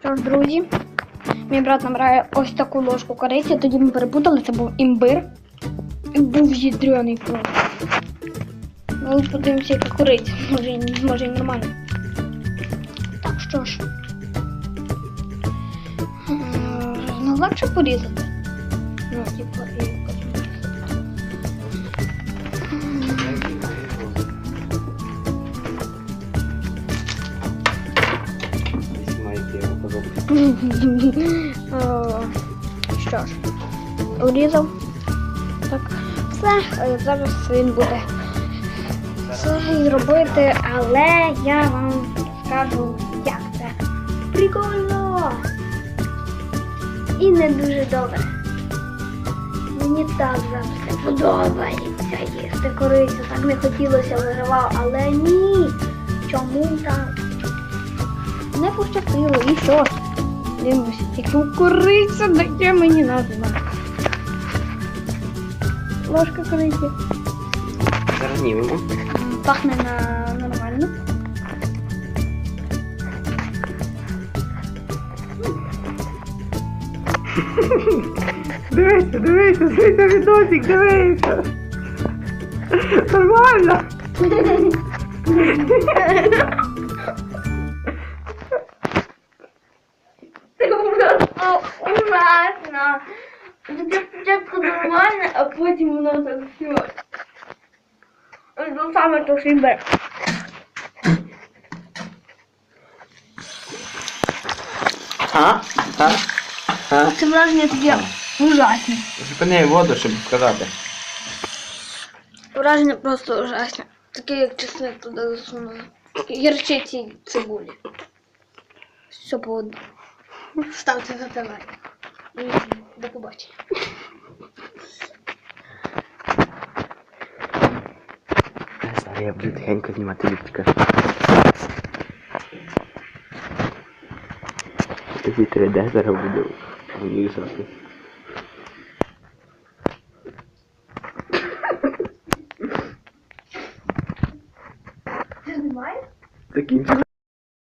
Що ж, друзі, мій брат набирає ось таку ложку кориці, тоді ми перепутали, це був імбир. І був їдряний просто. Ну, подивимося, яка кориця. Може, може і нормально. Так, що ж. Е, Ну, легше порізати. Ну, типу, і Що ж, урізав. Так, все, е, зараз він буде все робити, але я вам скажу, як це. Прикольно! І не дуже добре. Мені так завжди подобається їсти корицю. Так не хотілося виживав, але ні. Чому так? Не пощастило і що? ж? Дивимося, яку корицю дає мені назва. Ложка кориці. Зараз знімемо. Пахне на нормально. Дивися, дивися, дивися відосик, дивися. Нормально. ужасно. Таке спочатку нормально, а потім воно так все. Це саме то шибе. А? А? А? Це враження таке ужасне. Зупини воду, щоб сказати. Враження просто ужасне. Таке як чесник туди засунули. Гірчиці цибулі. Все по одному. Ставте за тебе. І до побачення. Зараз я буду тихенько знімати ліпчика. Тобі 3D зараз буду вирізати. Ти знімаєш? Закінчили.